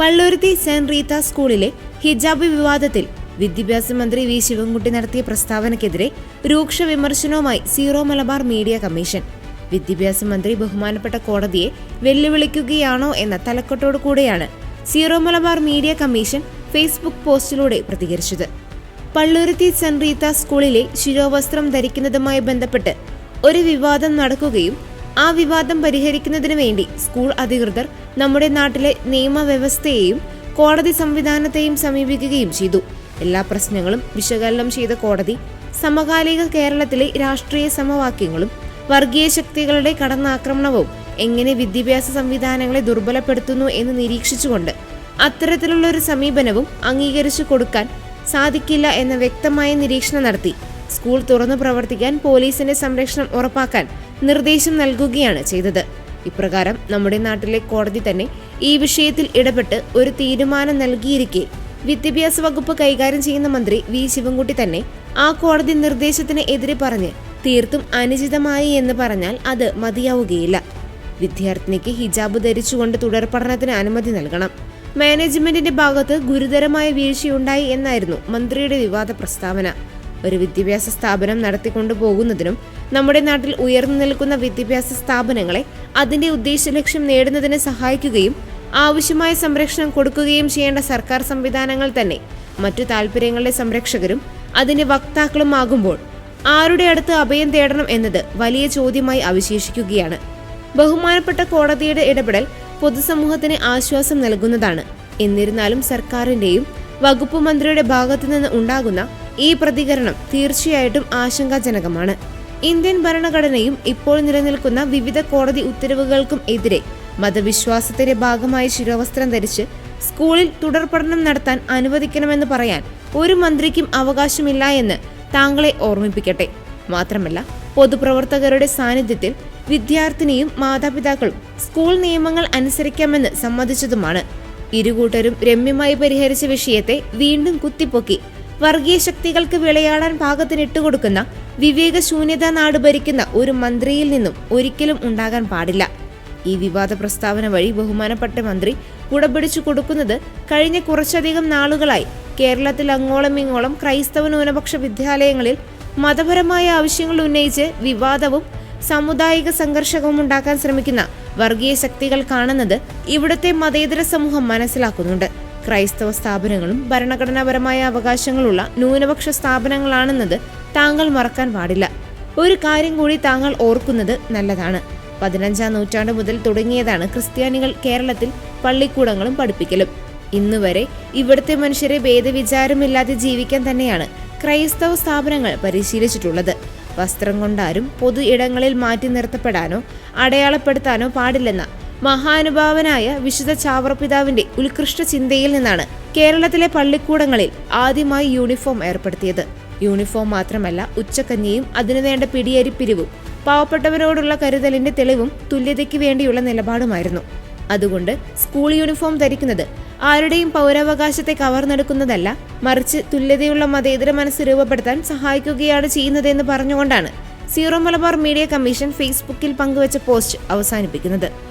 Palluruthy saint Reetha സ്കൂളിലെ ഹിജാബ് വിവാദത്തിൽ വിദ്യാഭ്യാസ മന്ത്രി വി ശിവൻകുട്ടി നടത്തിയ പ്രസ്താവനയ്ക്കെതിരെ രൂക്ഷ വിമർശനവുമായി സീറോ മലബാർ മീഡിയ കമ്മീഷൻ. വിദ്യാഭ്യാസ മന്ത്രി ബഹുമാനപ്പെട്ട കോടതിയെ വെല്ലുവിളിക്കുകയാണോ എന്ന തലക്കെട്ടോടു കൂടെയാണ് Syro Malabar media commission Facebook പോസ്റ്റിലൂടെ പ്രതികരിച്ചത്. പള്ളുരുത്തി സെന്റ് റീത്ത സ്കൂളിലെ ശിരോവസ്ത്രം ധരിക്കുന്നതുമായി ബന്ധപ്പെട്ട് ഒരു വിവാദം നടക്കുകയും ആ വിവാദം പരിഹരിക്കുന്നതിന് വേണ്ടി സ്കൂൾ അധികൃതർ നമ്മുടെ നാട്ടിലെ നിയമവ്യവസ്ഥയെയും കോടതി സംവിധാനത്തെയും സമീപിക്കുകയും ചെയ്തു. എല്ലാ പ്രശ്നങ്ങളും വിശകലനം ചെയ്ത കോടതി സമകാലിക കേരളത്തിലെ രാഷ്ട്രീയ സമവാക്യങ്ങളും വർഗീയ ശക്തികളുടെ കടന്നാക്രമണവും എങ്ങനെ വിദ്യാഭ്യാസ സംവിധാനങ്ങളെ ദുർബലപ്പെടുത്തുന്നു എന്ന് നിരീക്ഷിച്ചുകൊണ്ട് അത്തരത്തിലുള്ള ഒരു സമീപനവും അംഗീകരിച്ചു കൊടുക്കാൻ സാധിക്കില്ല എന്ന വ്യക്തമായ നിരീക്ഷണം നടത്തി. സ്കൂൾ തുറന്നു പ്രവർത്തിക്കാൻ പോലീസിന്റെ സംരക്ഷണം ഉറപ്പാക്കാൻ നിർദ്ദേശം നൽകുകയാണ് ചെയ്തത്. ഇപ്രകാരം നമ്മുടെ നാട്ടിലെ കോടതി തന്നെ ഈ വിഷയത്തിൽ ഇടപെട്ട് ഒരു തീരുമാനം നൽകിയിരിക്കെ. വിദ്യാഭ്യാസ വകുപ്പ് കൈകാര്യം ചെയ്യുന്ന മന്ത്രി വി. ശിവൻകുട്ടി തന്നെ ആ കോടതി നിർദ്ദേശത്തിന് എതിരെ പറഞ്ഞ് തീർത്തും അനുചിതമായി എന്ന് പറഞ്ഞാൽ അത് മതിയാവുകയില്ല. വിദ്യാർത്ഥിനിക്ക് ഹിജാബ് ധരിച്ചുകൊണ്ട് തുടർ പഠനത്തിന് അനുമതി നൽകണം. മാനേജ്മെന്റിന്റെ ഭാഗത്ത് ഗുരുതരമായ വീഴ്ചയുണ്ടായി എന്നായിരുന്നു മന്ത്രിയുടെ വിവാദ പ്രസ്താവന. ഒരു വിദ്യാഭ്യാസ സ്ഥാപനം നടത്തിക്കൊണ്ടു പോകുന്നതിനും നമ്മുടെ നാട്ടിൽ ഉയർന്നു നിൽക്കുന്ന വിദ്യാഭ്യാസ സ്ഥാപനങ്ങളെ അതിന്റെ ഉദ്ദേശ ലക്ഷ്യം നേടുന്നതിന് സഹായിക്കുകയും ആവശ്യമായ സംരക്ഷണം കൊടുക്കുകയും ചെയ്യേണ്ട സർക്കാർ സംവിധാനങ്ങൾ തന്നെ മറ്റു താല്പര്യങ്ങളുടെ സംരക്ഷകരും അതിന്റെ വക്താക്കളും ആകുമ്പോൾ ആരുടെ അടുത്ത് അഭയം തേടണം എന്നത് വലിയ ചോദ്യമായി അവശേഷിക്കുകയാണ്. ബഹുമാനപ്പെട്ട കോടതിയുടെ ഇടപെടൽ പൊതുസമൂഹത്തിന് ആശ്വാസം നൽകുന്നതാണ്. എന്നിരുന്നാലും സർക്കാരിന്റെയും വകുപ്പ് മന്ത്രിയുടെ ഭാഗത്തു നിന്ന് ഉണ്ടാകുന്ന ഈ പ്രതികരണം തീർച്ചയായിട്ടും ആശങ്കാജനകമാണ്. ഇന്ത്യൻ ഭരണഘടനയും ഇപ്പോൾ നിലനിൽക്കുന്ന വിവിധ കോടതി ഉത്തരവുകൾക്കും എതിരെ മതവിശ്വാസത്തിന്റെ ഭാഗമായി ശിരോവസ്ത്രം ധരിച്ച് സ്കൂളിൽ തുടർ പഠനം നടത്താൻ അനുവദിക്കണമെന്ന് പറയാൻ ഒരു മന്ത്രിക്കും അവകാശമില്ല എന്ന് താങ്കളെ ഓർമ്മിപ്പിക്കട്ടെ. മാത്രമല്ല പൊതുപ്രവർത്തകരുടെ സാന്നിധ്യത്തിൽ വിദ്യാർത്ഥിനിയും മാതാപിതാക്കളും സ്കൂൾ നിയമങ്ങൾ അനുസരിക്കാമെന്ന് സമ്മതിച്ചതുമാണ്. ഇരുകൂട്ടരും രമ്യമായി പരിഹരിച്ച വിഷയത്തെ വീണ്ടും കുത്തിപ്പൊക്കി വർഗീയ ശക്തികൾക്ക് വിളയാടാൻ പാകത്തിന് ഇട്ടുകൊടുക്കുന്ന വിവേകശൂന്യത നാട് ഭരിക്കുന്ന ഒരു മന്ത്രിയിൽ നിന്നും ഒരിക്കലും ഉണ്ടാകാൻ പാടില്ല. ഈ വിവാദ പ്രസ്താവന വഴി ബഹുമാനപ്പെട്ട മന്ത്രി കുടപിടിച്ചു കൊടുക്കുന്നത് കഴിഞ്ഞ കുറച്ചധികം നാളുകളായി കേരളത്തിൽ അങ്ങോളം ഇങ്ങോളം ക്രൈസ്തവ ന്യൂനപക്ഷ വിദ്യാലയങ്ങളിൽ മതപരമായ ആവശ്യങ്ങൾ ഉന്നയിച്ച് വിവാദവും സാമുദായിക സംഘർഷവും ഉണ്ടാക്കാൻ ശ്രമിക്കുന്ന വർഗീയ ശക്തികൾ കാണുന്നത് ഇവിടുത്തെ മതേതര സമൂഹം മനസ്സിലാക്കുന്നുണ്ട്. ക്രൈസ്തവ സ്ഥാപനങ്ങളും ഭരണഘടനാപരമായ അവകാശങ്ങളുള്ള ന്യൂനപക്ഷ സ്ഥാപനങ്ങളാണെന്നത് താങ്കൾ മറക്കാൻ പാടില്ല. ഒരു കാര്യം കൂടി താങ്കൾ ഓർക്കുന്നത് നല്ലതാണ്. പതിനഞ്ചാം നൂറ്റാണ്ട് മുതൽ തുടങ്ങിയതാണ് ക്രിസ്ത്യാനികൾ കേരളത്തിൽ പള്ളിക്കൂടങ്ങളും പഠിപ്പിക്കലും. ഇന്നുവരെ ഇവിടുത്തെ മനുഷ്യരെ ഭേദവിചാരമില്ലാതെ ജീവിക്കാൻ തന്നെയാണ് ക്രൈസ്തവ സ്ഥാപനങ്ങൾ പരിശീലിച്ചിട്ടുള്ളത്. വസ്ത്രം കൊണ്ടാരും പൊതു ഇടങ്ങളിൽ മാറ്റി നിർത്തപ്പെടാനോ അടയാളപ്പെടുത്താനോ പാടില്ലെന്ന മഹാനുഭാവനായ വിശുദ്ധ ചാവറപിതാവിന്റെ ഉത്കൃഷ്ട ചിന്തയിൽ നിന്നാണ് കേരളത്തിലെ പള്ളിക്കൂടങ്ങളിൽ ആദ്യമായി യൂണിഫോം ഏർപ്പെടുത്തിയത്. യൂണിഫോം മാത്രമല്ല ഉച്ചക്കഞ്ഞിയും അതിനുവേണ്ട പിടിയരിപ്പിരിവും പാവപ്പെട്ടവരോടുള്ള കരുതലിന്റെ തെളിവും തുല്യതയ്ക്ക് വേണ്ടിയുള്ള നിലപാടുമായിരുന്നു. അതുകൊണ്ട് സ്കൂൾ യൂണിഫോം ധരിക്കുന്നത് ആരുടെയും പൗരാവകാശത്തെ കവർന്നെടുക്കുന്നതല്ല മറിച്ച് തുല്യതയുള്ള മതേതര മനസ്സ് രൂപപ്പെടുത്താൻ സഹായിക്കുകയാണ് ചെയ്യുന്നതെന്ന് പറഞ്ഞുകൊണ്ടാണ് സീറോ മലബാർ മീഡിയ കമ്മീഷൻ ഫേസ്ബുക്കിൽ പങ്കുവച്ച പോസ്റ്റ് അവസാനിപ്പിക്കുന്നത്.